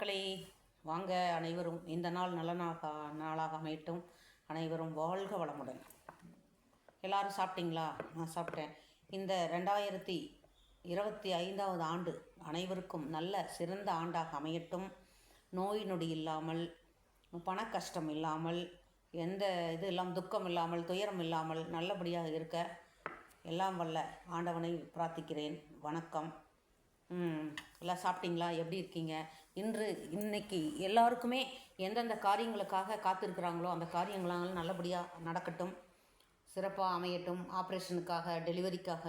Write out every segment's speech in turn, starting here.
மக்களே வாங்க அனைவரும் இந்த நாள் நல்ல நாளாக நாளாக அமையட்டும். அனைவரும் வாழ்க வளமுடன். எல்லாரும் சாப்பிட்டீங்களா? நான் சாப்பிட்டேன். இந்த ரெண்டாயிரத்தி இருபத்தி ஐந்தாவது ஆண்டு அனைவருக்கும் நல்ல சிறந்த ஆண்டாக அமையட்டும். நோய் நொடி இல்லாமல் பண கஷ்டம் இல்லாமல் எந்த இது இல்லாமல் துக்கம் இல்லாமல் துயரம் இல்லாமல் நல்லபடியாக இருக்க எல்லாம் வல்ல ஆண்டவனை பிரார்த்திக்கிறேன். வணக்கம். எல்லாம் சாப்பிட்டீங்களா? எப்படி இருக்கீங்க? இன்று இன்னைக்கு எல்லாருக்குமே எந்தெந்த காரியங்களுக்காக காத்திருக்கிறாங்களோ அந்த காரியங்களாலும் நல்லபடியாக நடக்கட்டும். சிறப்பாக அமையட்டும். ஆப்ரேஷனுக்காக டெலிவரிக்காக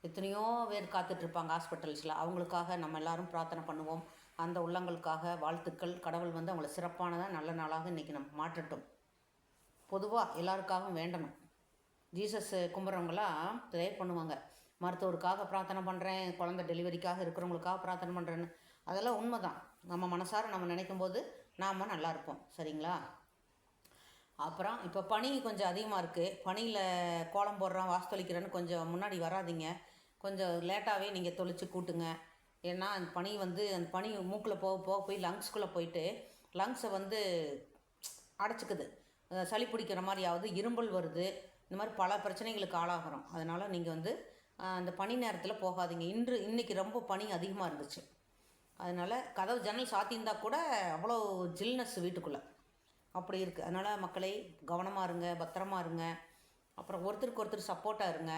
எத்தனையோ பேர் காத்துட்ருப்பாங்க ஹாஸ்பிட்டல்ஸில். அவங்களுக்காக நம்ம எல்லாரும் பிரார்த்தனை பண்ணுவோம். அந்த உள்ளங்களுக்காக வாழ்த்துக்கள். கடவுள் வந்து அவங்கள சிறப்பானதாக நல்ல நாளாக இன்றைக்கி நம்ம மாற்றட்டும். பொதுவாக எல்லாருக்காகவும் வேண்டணும். ஜீசஸ் கும்பிட்றவங்களாம் ப்ரேயர் பண்ணுவாங்க. மருத்துவருக்காக பிரார்த்தனை பண்ணுறேன் குழந்தை டெலிவரிக்காக இருக்கிறவங்களுக்காக பிரார்த்தனை பண்ணுறேன்னு அதெல்லாம் உண்மை தான் நம்ம மனசார நம்ம நினைக்கும் போது நாம் நல்லா இருப்போம். சரிங்களா? அப்புறம் இப்போ பனி கொஞ்சம் அதிகமாக இருக்குது பனியில் கோலம் போடுறோம் வாஸ்தொலிக்கிறேன்னு கொஞ்சம் முன்னாடி வராதீங்க. கொஞ்சம் லேட்டாகவே நீங்கள் தொளிச்சு கூட்டுங்க. ஏன்னா அந்த பனி வந்து அந்த பனி மூக்கில் போக போக போய் லங்ஸ்குள்ளே போயிட்டு லங்ஸை வந்து அடைச்சிக்குது. சளி பிடிக்கிற மாதிரியாவது இரும்பல் வருது. இந்த மாதிரி பல பிரச்சனைகளுக்கு ஆளாகிறோம். அதனால் நீங்கள் வந்து அந்த பனி நேரத்தில் போகாதீங்க. இன்று இன்றைக்கி ரொம்ப பனி அதிகமாக இருந்துச்சு. அதனால் கதவு ஜன்னல் சாத்தியிருந்தா கூட அவ்வளோ ஜில்னஸ் வீட்டுக்குள்ளே. அப்படி இருக்குது அதனால் மக்களை கவனமாக இருங்க பத்திரமா இருங்க. அப்புறம் ஒருத்தருக்கு ஒருத்தர் சப்போர்ட்டாக இருங்க.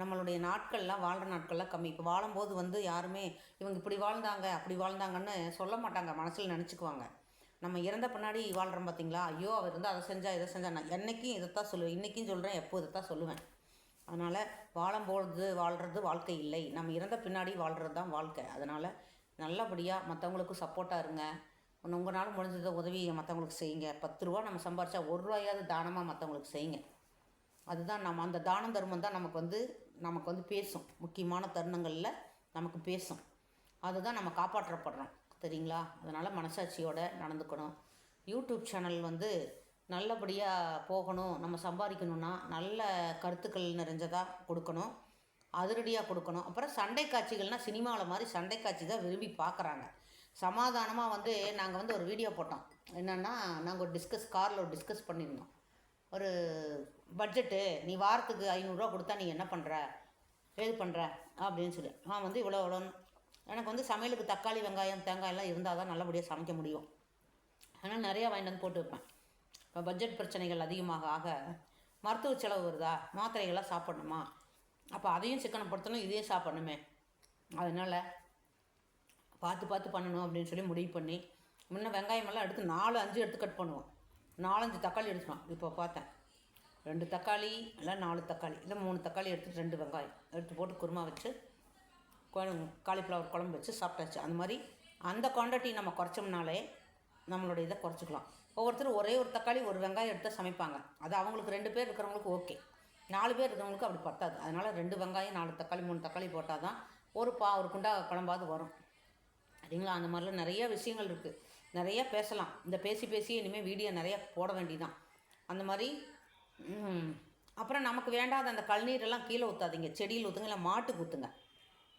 நம்மளுடைய நாட்கள்லாம் வாழ்கிற நாட்கள்லாம் கம்மி. இப்போ வாழும்போது வந்து யாருமே இவங்க இப்படி வாழ்ந்தாங்க அப்படி வாழ்ந்தாங்கன்னு சொல்ல மாட்டாங்க. மனசில் நினச்சிக்குவாங்க. நம்ம இறந்த பின்னாடி வாழ்கிறோம் பார்த்தீங்களா ஐயோ அவர் வந்து அதை செஞ்சால் இதை செஞ்சால் நான் என்னைக்கும் இதைத்தான் சொல்லுவேன். இன்றைக்கும் சொல்கிறேன் எப்போ இதைத்தான் சொல்லுவேன். அதனால் வாழும்பொழுது வாழ்கிறது வாழ்க்கை இல்லை. நம்ம இறந்த பின்னாடி வாழ்கிறது தான் வாழ்க்கை. அதனால் நல்லபடியாக மற்றவங்களுக்கும் சப்போர்ட்டாக இருங்க. ஒன்று உங்களால் முடிஞ்சதை உதவி மற்றவங்களுக்கு செய்யுங்க. பத்து ரூபா நம்ம சம்பாரிச்சா ஒரு ரூபாயாவது தானமாக மற்றவங்களுக்கு செய்யுங்க. அதுதான் நம்ம அந்த தானம் தர்மம் தான் நமக்கு வந்து நமக்கு வந்து பேசும். முக்கியமான தருணங்களில் நமக்கு பேசும். அதுதான் நம்ம காப்பாற்றப்படுறோம். சரிங்களா? அதனால் மனசாட்சியோடு நடந்துக்கணும். யூடியூப் சேனல் வந்து நல்லபடியாக போகணும். நம்ம சம்பாதிக்கணும்னா நல்ல கருத்துக்கள் நிறைஞ்சதாக கொடுக்கணும். அதிரடியாக கொடுக்கணும். அப்புறம் சண்டை காட்சிகள்னால் சினிமாவில் மாதிரி சண்டை காட்சி தான் விரும்பி பார்க்குறாங்க சமாதானமாக வந்து நாங்கள் வந்து ஒரு வீடியோ போட்டோம். என்னென்னா நாங்கள் ஒரு டிஸ்கஸ் காரில் ஒரு டிஸ்கஸ் பண்ணியிருந்தோம். ஒரு பட்ஜெட்டு நீ வாரத்துக்கு ஐநூறுரூவா கொடுத்தா நீ என்ன பண்ணுற ஏது பண்ணுற அப்படின்னு சொல்லி. நான் வந்து இவ்வளோ இவ்வளோன்னு எனக்கு வந்து சமையலுக்கு தக்காளி வெங்காயம் தேங்காய் எல்லாம் இருந்தால் தான் நல்லபடியாக சமைக்க முடியும். ஆனால் நிறையா வாங்கிட்டு வந்து போட்டு வைப்பேன். இப்போ பட்ஜெட் பிரச்சனைகள் அதிகமாக ஆக மருத்துவ செலவு வருதா? மாத்திரைகள்லாம் சாப்பிடணுமா? அப்போ அதையும் சிக்கனப்படுத்தணும் இதையும் சாப்பிடணுமே. அதனால் பார்த்து பார்த்து பண்ணணும் அப்படின்னு சொல்லி முடிவு பண்ணி முன்ன வெங்காயமெல்லாம் எடுத்து நாலு அஞ்சு எடுத்து கட் பண்ணுவோம். நாலஞ்சு தக்காளி எடுத்துக்கலாம். இப்போ பார்த்தேன். ரெண்டு தக்காளி இல்லை நாலு தக்காளி இல்லை மூணு தக்காளி எடுத்துட்டு ரெண்டு வெங்காயம் எடுத்து போட்டு குருமா வச்சு காலிஃப்ளவர் குழம்பு வச்சு சாப்பிட்டாச்சு. அந்த மாதிரி அந்த குவான்டிட்டி நம்ம குறைச்சோம்னாலே நம்மளோட இதை குறைச்சிக்கலாம். ஒவ்வொருத்தரும் ஒரே ஒரு தக்காளி ஒரு வெங்காயம் எடுத்து சமைப்பாங்க. அது அவங்களுக்கு ரெண்டு பேர் இருக்கிறவங்களுக்கு ஓகே. நாலு பேர் இருக்கிறவங்களுக்கு அப்படி பத்தாது. அதனால் ரெண்டு வெங்காயம் நாலு தக்காளி மூணு தக்காளி போட்டால் தான் ஒரு பா ஒரு குண்டா குழம்பாவது வரும். சரிங்களா? அந்த மாதிரிலாம் நிறைய விஷயங்கள் இருக்குது நிறையா பேசலாம். இந்த பேசி பேசி இனிமேல் வீடியோ நிறையா போட வேண்டிதான். அந்த மாதிரி அப்புறம் நமக்கு வேண்டாத அந்த கழுநீரெல்லாம் கீழே ஊற்றாதீங்க செடியில் ஊற்றுங்க இல்லை மாட்டுக்கு ஊற்றுங்க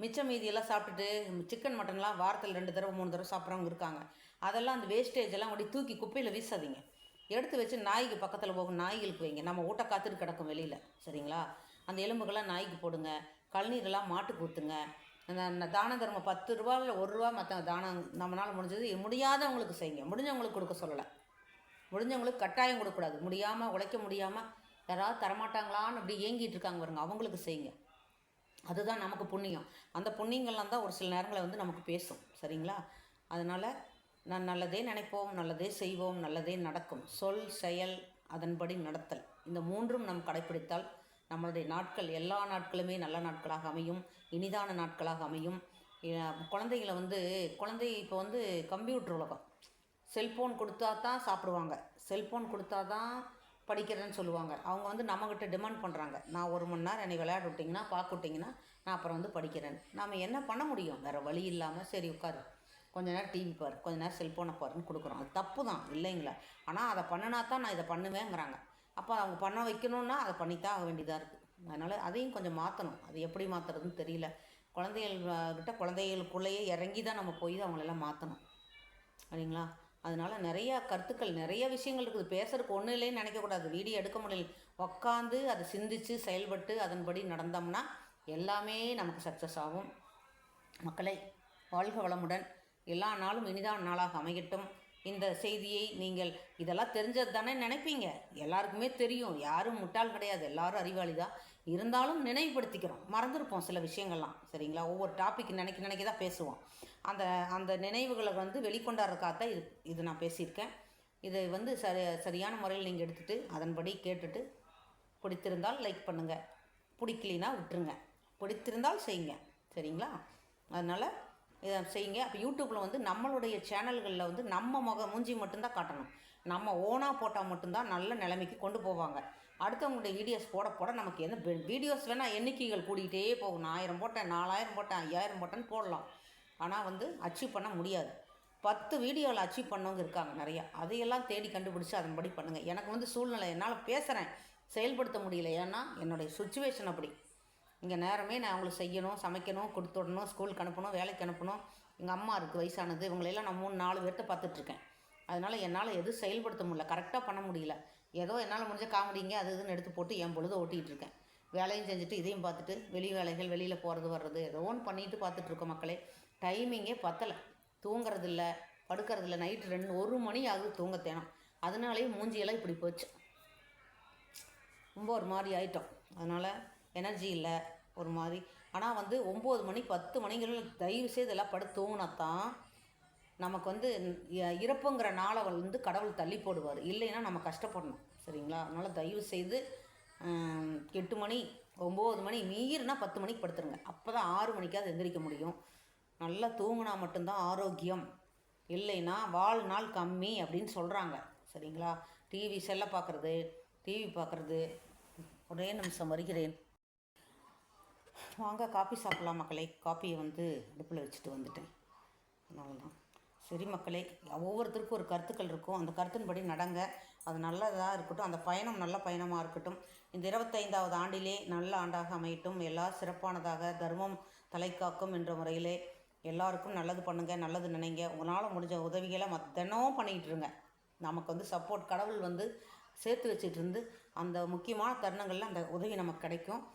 மிச்சம் மீதியெல்லாம் சாப்பிட்டுட்டு சிக்கன் மட்டன்லாம் வாரத்தில் ரெண்டு தடவை மூணு தடவை சாப்பிட்றவங்க இருக்காங்க. அதெல்லாம் அந்த வேஸ்டேஜ் எல்லாம் அப்படி தூக்கி குப்பையில் வீசாதீங்க. எடுத்து வச்சு நாய்க்கு பக்கத்தில் போகும் நாய்களுக்கு வைங்க. நம்ம ஊட்ட காத்துட்டு கிடக்கும் வெளியில் சரிங்களா? அந்த எலும்புகள்லாம் நாய்க்கு போடுங்க. கழுநீரெல்லாம் மாட்டுக்கு ஊற்றுங்க அந்த தான தர்மம் பத்து ரூபா இல்லை ஒரு ரூபா மற்ற தானம் நம்மளால் முடிஞ்சது முடியாதவங்களுக்கு செய்யுங்க. முடிஞ்சவங்களுக்கு கொடுக்க சொல்லலை. முடிஞ்சவங்களுக்கு கட்டாயம் கொடுக்கக்கூடாது. முடியாமல் உழைக்க முடியாமல் யாராவது தரமாட்டாங்களான்னு அப்படி ஏங்கிட்டு இருக்காங்க பாருங்க. அவங்களுக்கு செய்யுங்க. அதுதான் நமக்கு புண்ணியம். அந்த புண்ணியங்கள்லாம் தான் ஒரு சில நேரங்களில் வந்து நமக்கு பேசும். சரிங்களா? அதனால் நான் நல்லதே நினைப்போம் நல்லதே செய்வோம் நல்லதே நடக்கும். சொல் செயல் அதன்படி நடத்தல். இந்த மூன்றும் நாம் கடைப்பிடித்தால் நம்மளுடைய நாட்கள் எல்லா நாட்களுமே நல்ல நாட்களாக அமையும் இனிதான நாட்களாக அமையும். குழந்தைகளை வந்து குழந்தை இப்போ வந்து கம்ப்யூட்டர் உலகம். செல்ஃபோன் கொடுத்தா தான் சாப்பிடுவாங்க. செல்ஃபோன் கொடுத்தா தான் படிக்கிறேன்னு சொல்லுவாங்க. அவங்க வந்து நம்மக்கிட்ட டிமாண்ட் பண்ணுறாங்க நான் ஒரு மணி நேரம் என்னை விளையாட விட்டிங்கன்னா பார்க்க விட்டிங்கன்னா நான் அப்புறம் வந்து படிக்கிறேன் நாம் என்ன பண்ண முடியும்? வேறு வழி இல்லாமல் சரி உட்காரு. கொஞ்ச நேரம் டிவி பாரு. கொஞ்ச நேரம் செல்ஃபோனை பாருன்னு கொடுக்குறோம். அது தப்பு தான் இல்லைங்களா? ஆனால் அதை பண்ணினா தான் நான் இதை பண்ணுவேங்கிறாங்க. அப்போ அவங்க பண்ண வைக்கணுன்னா அதை பண்ணித்தான் ஆக வேண்டியதாக இருக்குது அதனால் அதையும் கொஞ்சம் மாற்றணும் அது எப்படி மாற்றுறதுன்னு தெரியல. குழந்தைகள் கிட்ட குழந்தைகளுக்குள்ளேயே இறங்கி தான் நம்ம போய் அவங்களெல்லாம் மாற்றணும் சரிங்களா? அதனால் நிறையா கருத்துக்கள் நிறைய விஷயங்கள் இருக்குது. பேசுறதுக்கு ஒன்றும் இல்லைன்னு நினைக்கக்கூடாது வீடியோ எடுக்க முடியல. உக்காந்து அதை சிந்தித்து செயல்பட்டு அதன்படி நடந்தோம்னா எல்லாமே நமக்கு சக்ஸஸ் ஆகும். மக்களை வாழ்க வளமுடன். எல்லா நாளும் இனிதான நாளாக அமையட்டும். இந்த செய்தியை நீங்கள் இதெல்லாம் தெரிஞ்சது தானே நினைப்பீங்க? எல்லாருக்குமே தெரியும். யாரும் முட்டாள் கிடையாது. எல்லாரும் அறிவாளி தான் இருந்தாலும் நினைவுபடுத்திக்கிறோம். மறந்துருப்போம் சில விஷயங்கள்லாம். சரிங்களா? ஒவ்வொரு டாபிக் நினைக்க நினைக்க தான் பேசுவோம். அந்த அந்த நினைவுகளை வந்து வெளிக்கொண்டாடுறதுக்காக தான் இது இது நான் பேசியிருக்கேன். இதை வந்து சரி சரியான முறையில் நீங்கள் எடுத்துகிட்டு அதன்படி கேட்டுட்டு பிடித்திருந்தால் லைக் பண்ணுங்கள் பிடிக்கலினா விட்டுருங்க. பிடித்திருந்தால் செய்யுங்க. சரிங்களா? அதனால் இதை செய்யுங்க. அப்போ யூடியூப்பில் வந்து நம்மளுடைய சேனல்களில் வந்து நம்ம முக மூஞ்சி மட்டும்தான் காட்டணும். நம்ம ஓனாக போட்டால் மட்டும்தான் நல்ல நிலைமைக்கு கொண்டு போவாங்க. அடுத்தவங்களுடைய வீடியோஸ் போட போட நமக்கு என்ன வீடியோஸ் வேணால் எண்ணிக்கைகள் கூடிக்கிட்டே போகும். நான் ஆயிரம் போட்டேன் நாலாயிரம் போட்டேன் ஐயாயிரம் போட்டேன்னு போடலாம். ஆனால் வந்து அச்சீவ் பண்ண முடியாது. பத்து வீடியோவில் அச்சீவ் பண்ணவங்க இருக்காங்க நிறையா. அதையெல்லாம் தேடி கண்டுபிடிச்சி அதன்படி பண்ணுங்கள் எனக்கு வந்து சூழ்நிலை என்னால் பேசுகிறேன் செயல்படுத்த முடியல. ஏன்னா என்னுடைய சுச்சுவேஷன் அப்படி. இங்கே நேரமே நான் அவங்களுக்கு செய்யணும் சமைக்கணும் கொடுத்து விடணும் ஸ்கூலுக்கு அனுப்பணும் வேலைக்கு அனுப்பணும். எங்கள் அம்மா இருக்குது வயசானது. இவங்களெல்லாம் நான் மூணு நாலு பேர்த்த பார்த்துட்ருக்கேன். அதனால் என்னால் எதுவும் செயல்படுத்த முடியல. கரெக்டாக பண்ண முடியல. ஏதோ என்னால் முடிஞ்ச காமெடிங்க அது இதுன்னு எடுத்து போட்டு என் பொழுது ஓட்டிகிட்டு இருக்கேன் வேலையும் செஞ்சுட்டு இதையும் பார்த்துட்டு வெளி வேலைகள் வெளியில் போகிறது வர்றது ஏதோ ஒன்று பண்ணிட்டு பார்த்துட்ருக்கோம் மக்களே. டைமிங்கே பத்தலை. தூங்குறதில்ல இல்லை படுக்கிறது இல்லை நைட்டு ரெண்டு ஒரு மணி ஆகுது தூங்க தேனும் அதனாலேயே மூஞ்சியெல்லாம் இப்படி போச்சு. ரொம்ப ஒரு மாதிரி ஆயிட்டோம். அதனால் எனர்ஜி இல்லை. ஒரு மாதிரி. ஆனால் வந்து ஒம்பது மணி பத்து மணிங்கிறது தயவு செய்து எல்லாம் படுத்து தூங்கினா தான் நமக்கு வந்து இறப்புங்கிற நாளை வந்து கடவுள் தள்ளி போடுவார். இல்லைன்னா நம்ம கஷ்டப்படணும். சரிங்களா? அதனால் தயவு செய்து எட்டு மணி ஒம்பது மணி மீறினா பத்து மணிக்கு படுத்துருங்க. அப்போ தான் ஆறு மணிக்காவது எந்திரிக்க முடியும். நல்லா தூங்கினா மட்டும்தான் ஆரோக்கியம். இல்லைன்னா வாழ்நாள் கம்மி அப்படின்னு சொல்கிறாங்க சரிங்களா? டிவி செல்ல பார்க்குறது டிவி பார்க்குறது. ஒரே நிமிஷம் வருகிறேன். வாங்க காப்பி சாப்பிட்லாம் மக்களை. காப்பியை வந்து அடுப்பில் வச்சுட்டு வந்துட்டேன். அதனால தான் சரி மக்களே ஒவ்வொருத்தருக்கும் ஒரு கருத்துக்கள் இருக்கும். அந்த கருத்தின்படி நடங்க. அது நல்லதாக இருக்கட்டும். அந்த பயணம் நல்ல பயணமாக இருக்கட்டும். இந்த இருபத்தைந்தாவது ஆண்டிலே நல்ல ஆண்டாக அமையட்டும். எல்லா சிறப்பானதாக தர்மம் தலைக்காக்கும் என்ற முறையிலே எல்லாருக்கும் நல்லது பண்ணுங்கள் நல்லது நினைங்க. உங்களால் முடிஞ்ச உதவிகளை மத் தினம் பண்ணிக்கிட்டு இருங்க. நமக்கு வந்து சப்போர்ட் கடவுள் வந்து சேர்த்து வச்சுட்டு இருந்து அந்த முக்கியமான தருணங்களில் அந்த உதவி நமக்கு கிடைக்கும்.